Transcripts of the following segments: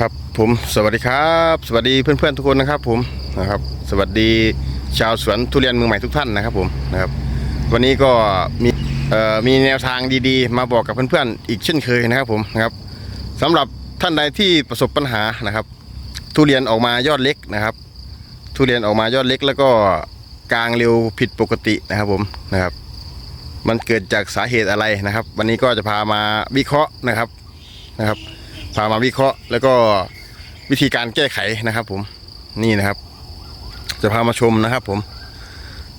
ครับผมสวัสดีครับ สวัสดีเพื่อนๆทุกคนนะครับ ผมนะครับ สวัสดีชาวสวนทุเรียนเมืองใหม่ทุกท่านนะครับ ผมนะครับ วันนี้ก็มีเอ่อมีแนวทางดีๆ มาบอกกับเพื่อนๆอีกเช่นเคยนะครับผมนะครับสำหรับท่านใดที่ประสบปัญหานะครับ ทุเรียนออกมายอดเล็กนะครับ ทุเรียนออกมายอดเล็ก แล้วก็กลางเร็วผิดปกตินะครับผมนะครับ มันเกิดจากสาเหตุอะไรนะครับ วันนี้ก็จะพามาวิเคราะห์นะครับนะครับ พามาวิเคราะห์ แล้วก็วิธีการแก้ไขนะครับ ผมนี่นะครับ จะพามาชมนะครับ ผม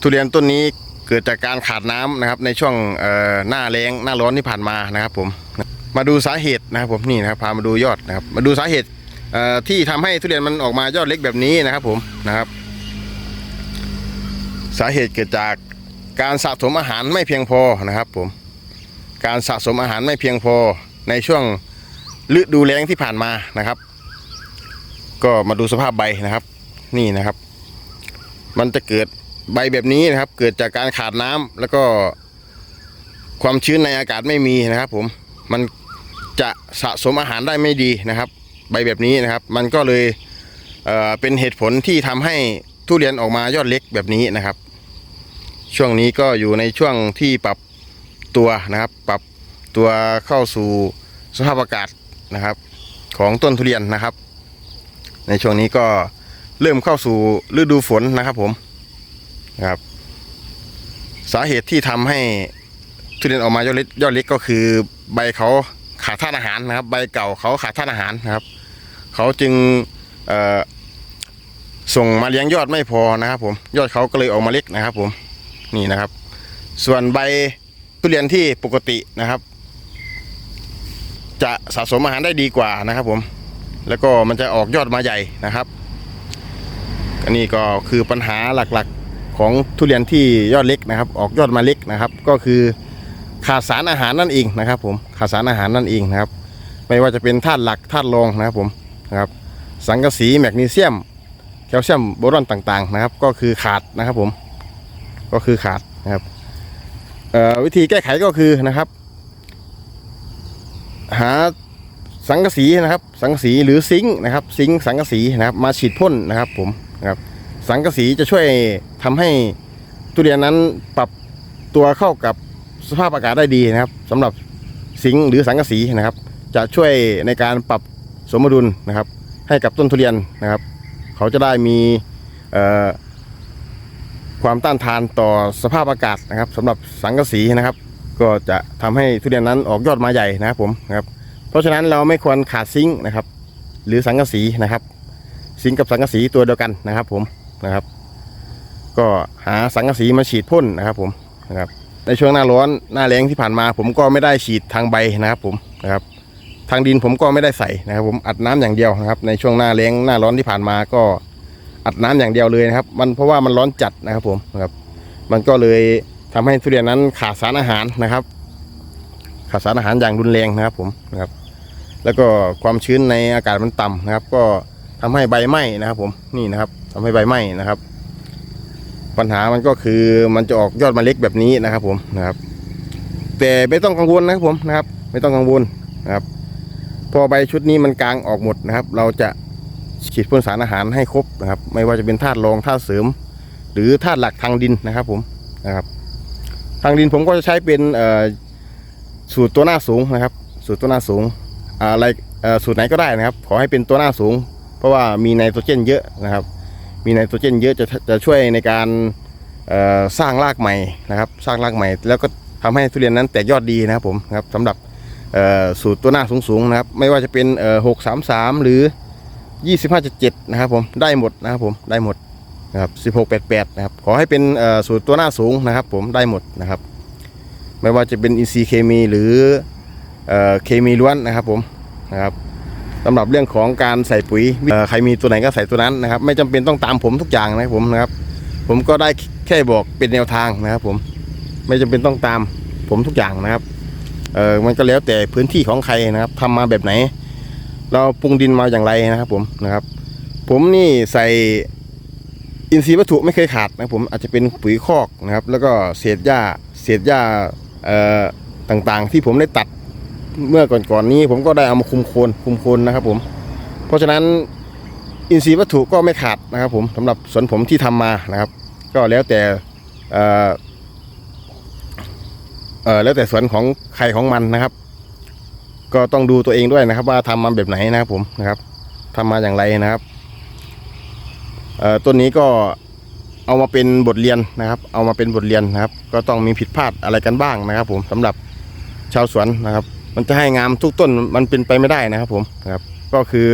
ทุเรียนต้นนี้เกิดจากการขาดน้ำนะครับ ในช่วงหน้าแล้งหน้าร้อนที่ผ่านมานะครับ ผม มาดูสาเหตุนะครับผมนี่นะครับพามาดูยอดนะครับ มาดูสาเหตุที่ทำให้ทุเรียนมันออกมายอดเล็กแบบนี้นะครับ ผมนะครับ สาเหตุเกิดจากการสะสมอาหารไม่เพียงพอนะครับ ผม การสะสมอาหารไม่เพียงพอในช่วง ฤดูแล้งที่ผ่านมานะครับ ก็มาดูสภาพใบนะครับ นี่นะครับ มันจะเกิดใบแบบนี้นะครับ เกิดจากการขาดน้ำแล้วก็ความชื้นในอากาศไม่มีนะครับ ผมมันจะสะสมอาหารได้ไม่ดีนะครับ ใบแบบนี้นะครับ มันก็เลยเเป็นเหตุผลที่ทำให้ทุเรียนออกมายอดเล็กแบบนี้นะครับ ช่วงนี้ก็อยู่ในช่วงที่ปรับตัวนะครับ ปรับตัวเข้าสู่สภาพอากาศ นะครับ ของต้นทุเรียนนะครับ ในช่วงนี้ก็เริ่มเข้าสู่ฤดูฝนนะครับผมนะครับ สาเหตุที่ทำให้ทุเรียนออกมายอดเล็กยอดเล็กก็คือใบเขาขาดธาตุอาหารนะครับ ใบเก่าเขาขาดธาตุอาหารนะครับ เขาจึงส่งมาเลี้ยงยอดไม่พอนะครับผมยอดเขาก็เลยออกมาเล็กนะครับผมนี่นะครับ ส่วนใบทุเรียนที่ปกตินะครับ จะสะสมอาหารได้ดีกว่านะครับผม แล้วก็มันจะออกยอดมาใหญ่นะครับ อันนี้ก็คือปัญหาหลักๆของทุเรียนที่ยอดเล็กนะครับ ออกยอดมาเล็กนะครับ ก็คือขาดสารอาหารนั่นเองนะครับ ผมขาดสารอาหารนั่นเองนะครับ ไม่ว่าจะเป็นธาตุหลักธาตุรองนะครับผมนะครับสังกะสีแมกนีเซียมแคลเซียมโบรอนต่างๆนะครับ ก็คือขาดนะครับผมก็คือขาดนะครับวิธีแก้ไขก็คือนะครับ หาสังกะสีนะครับ สังกะสีหรือซิงค์นะครับ ซิงค์สังกะสีนะครับ มาฉีดพ่นนะครับผมนะครับ สังกะสีจะช่วยทำให้ทุเรียนนั้นปรับตัวเข้ากับสภาพอากาศได้ดีนะครับสำหรับซิงค์หรือสังกะสีนะครับ จะช่วยในการปรับสมดุลนะครับ ให้กับต้นทุเรียนนะครับ เขาจะได้มีความต้านทานต่อสภาพอากาศนะครับสำหรับสังกะสีนะครับ ก็จะทำให้ทุเรียนนั้นออกยอดมาใหญ่นะครับผมนะครับ เพราะฉะนั้นเราไม่ควรขาดซิงค์นะครับ หรือสังกะสีนะครับ ซิงค์กับสังกะสีตัวเดียวกันนะครับ ผมนะครับ ก็หาสังกะสีมาฉีดพ่นนะครับ ผมนะครับในช่วงหน้าร้อนหน้าแล้งที่ผ่านมา ผมก็ไม่ได้ฉีดทางใบนะครับผมนะครับ ทางดินผมก็ไม่ได้ใส่นะครับ ผมอัดน้ำอย่างเดียวนะครับ ในช่วงหน้าแล้งหน้าร้อนที่ผ่านมาก็อัดน้ำอย่างเดียวเลยนะครับ มันเพราะว่ามันร้อนจัดนะครับผมนะครับ มันก็เลย ทำให้ทุเรียนนั้นขาดสารอาหารนะครับ ขาดสารอาหารอย่างรุนแรงนะครับผมนะครับ แล้วก็ความชื้นในอากาศมันต่ำนะครับ ก็ทำให้ใบไหม้นะครับ ผมนี่นะครับทำให้ใบไหม้นะครับ ปัญหามันก็คือมันจะออกยอดมาเล็กแบบนี้นะครับ ผมนะครับ แต่ไม่ต้องกังวลนะครับผมนะครับ ไม่ต้องกังวลนะครับ พอใบชุดนี้มันกลางออกหมดนะครับ เราจะฉีดพ่นสารอาหารให้ครบนะครับ ไม่ว่าจะเป็นธาตุรองธาตุเสริม หรือธาตุหลักทางดินนะครับ ผมนะครับ ทางดินผมก็จะใช้เป็นสูตรตัวหน้าสูงนะครับ สูตรตัวหน้าสูงอะไรสูตรไหนก็ได้นะครับ ขอให้เป็นตัวหน้าสูง เพราะว่ามีไนโตรเจนเยอะนะครับ มีไนโตรเจนเยอะจะจะช่วยในการสร้างรากใหม่นะครับ สร้างรากใหม่ แล้วก็ทำให้ทุเรียนนั้นแตกยอดดีนะครับผมนะครับสำหรับสูตรตัวหน้าสูงๆนะครับ ไม่ว่าจะเป็นเอ่อหกสามสามหรือยี่สิบห้าเจ็ดนะครับผมได้หมดนะครับผมได้หมด นะครับสิบหกแปดแปดนะครับ ขอให้เป็นสูตรตัวหน้าสูงนะครับ ผมได้หมดนะครับ ไม่ว่าจะเป็นอินทรีเคมีหรือเอเคมีล้วนนะครับผมนะครับสำหรับเรื่องของการใส่ปุ๋ยใครมีตัวไหนก็ใส่ตัวนั้นนะครับ ไม่จำเป็นต้องตามผมทุกอย่างนะครับผมนะครับ ผมก็ได้แค่บอกเป็นแนวทางนะครับ ผมไม่จำเป็นต้องตามผมทุกอย่างนะครับเออมันก็แล้วแต่พื้นที่ของใครนะครับทำมาแบบไหน เราปรุงดินมาอย่างไรนะครับ ผมนะครับ ผมนี่ใส่ อินทรีย์วัตถุไม่เคยขาดนะผมอาจจะเป็นปุ๋ยคอกนะครับ แล้วก็เศษหญ้าเศษหญ้าต่างๆ ที่ผมได้ตัดเมื่อก่อนๆนี้ ผมก็ได้เอามาคุมโคนคุมโคนนะครับผม เพราะฉะนั้นอินทรีย์วัตถุก็ไม่ขาดนะครับผมสำหรับสวนผมที่ทำมานะครับ ก็แล้วแต่เออแล้วแต่สวนของใครของมันนะครับ ก็ต้องดูตัวเองด้วยนะครับ ว่าทำมาแบบไหนนะครับผมนะครับทำมาอย่างไรนะครับ ต้นนี้ก็เอามาเป็นบทเรียนนะครับ เอามาเป็นบทเรียนนะครับ ก็ต้องมีผิดพลาดอะไรกันบ้างนะครับ ผมสำหรับชาวสวนนะครับ มันจะให้งามทุกต้นมันเป็นไปไม่ได้นะครับผมนะครับ ก็คือ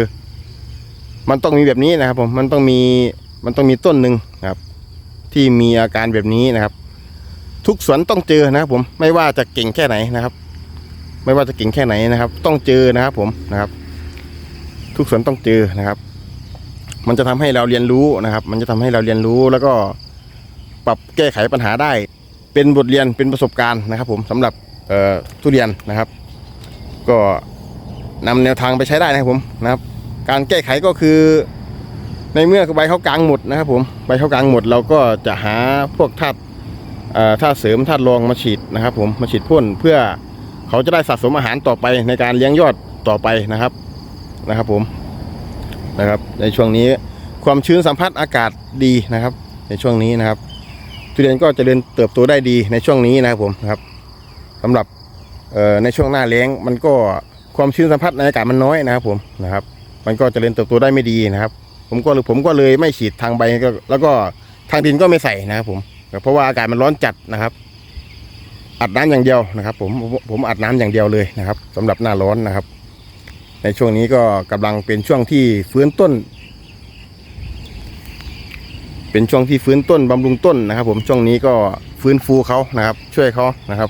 มันต้องมีแบบนี้นะครับ ผมมันต้องมีมันต้องมีต้นหนึ่งนะครับ ที่มีอาการแบบนี้นะครับ ทุกสวนต้องเจอนะครับ ผมไม่ว่าจะเก่งแค่ไหนนะครับ ไม่ว่าจะเก่งแค่ไหนนะครับ ต้องเจอนะครับ ผมนะครับ ทุกสวนต้องเจอนะครับ มันจะทำให้เราเรียนรู้นะครับ มันจะทำให้เราเรียนรู้แล้วก็ปรับแก้ไขปัญหาได้ เป็นบทเรียนเป็นประสบการณ์นะครับ ผมสำหรับทุเรียนนะครับ ก็นำแนวทางไปใช้ได้นะครับผมนะครับ การแก้ไขก็คือ ในเมื่อใบเขากลางหมดนะครับ ผมใบเขากลางหมดเราก็จะหาพวกธาตุธาตุเสริมธาตุรองมาฉีดนะครับ ผมมาฉีดพ่นเพื่อเขาจะได้สะสมอาหารต่อไปในการเลี้ยงยอดต่อไปนะครับนะครับผม นะครับ ในช่วงนี้ความชื้นสัมผัสอากาศดีนะครับ ในช่วงนี้นะครับ ทุเรียนก็จะเจริญเติบโตได้ดีในช่วงนี้นะครับผมนะครับสำหรับในช่วงหน้าแล้งมันก็ความชื้นสัมผัสในอากาศมันน้อยนะครับ ผมนะครับ มันก็จะเจริญเติบโตได้ไม่ดีนะครับ ผมก็เลยผมก็เลยไม่ฉีดทางใบก็แล้วก็ทางดินก็ไม่ใส่นะครับผมเพราะว่าอากาศมันร้อนจัดนะครับ อัดน้ำอย่างเดียวนะครับ ผมผมผมอัดน้ำอย่างเดียวเลยนะครับสำหรับหน้าร้อนนะครับ ในช่วงนี้ก็กำลังเป็นช่วงที่ฟื้นต้น เป็นช่วงที่ฟื้นต้นบำรุงต้นนะครับ ผมช่วงนี้ก็ฟื้นฟูเขานะครับ ช่วยเขานะครับ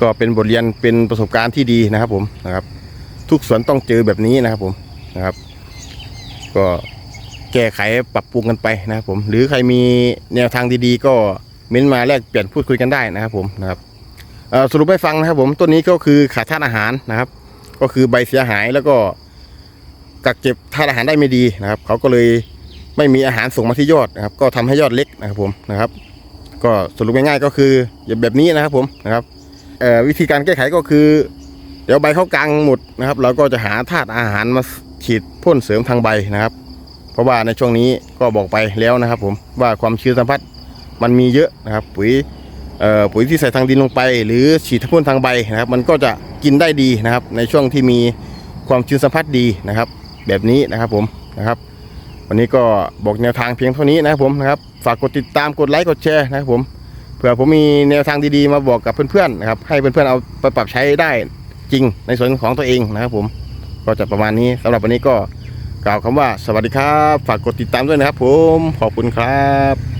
ก็เป็นบทเรียนเป็นประสบการณ์ที่ดีนะครับ ผมนะครับ ทุกสวนต้องเจอแบบนี้นะครับ ผมนะครับ ก็แก้ไขปรับปรุงกันไปนะครับ ผม หรือใครมีแนวทางดีๆ ก็เม้นมาแลกเปลี่ยนพูดคุยกันได้นะครับ ผมนะครับสรุปให้ฟังนะครับ ผมต้นนี้ก็คือขาดธาตุอาหารนะครับ ก็คือใบเสียหายแล้วก็กักเก็บธาตุอาหารได้ไม่ดีนะครับ เขาก็เลยไม่มีอาหารส่งมาที่ยอดนะครับ ก็ทำให้ยอดเล็กนะครับผมนะครับ ก็สรุปง่ายๆก็คืออย่างแบบนี้นะครับผมนะครับวิธีการแก้ไขก็คือ เดี๋ยวใบเขากลางหมดนะครับ เราก็จะหาธาตุอาหารมาฉีดพ่นเสริมทางใบนะครับ เพราะว่าในช่วงนี้ก็บอกไปแล้วนะครับ ผมว่าความชื้นสัมผัสมันมีเยอะนะครับ ปุ๋ยปุ๋ยที่ใส่ทางดินลงไป หรือฉีดพ่นทางใบนะครับ มันก็จะ กินได้ดีนะครับ ในช่วงที่มีความชื้นสัมผัสดีนะครับ แบบนี้นะครับผมนะครับ วันนี้ก็บอกแนวทางเพียงเท่านี้นะครับผมนะครับฝากกดติดตามกดไลค์กดแชร์นะครับผมเผื่อผมมีแนวทางดีๆมาบอกกับเพื่อนๆนะครับให้เพื่อนๆเอาไปปรับใช้ได้จริงในส่วนของตัวเองนะครับผมก็จะประมาณนี้สำหรับวันนี้ก็กล่าวคำว่าสวัสดีครับ ฝากกดติดตามด้วยนะครับผมขอบคุณครับ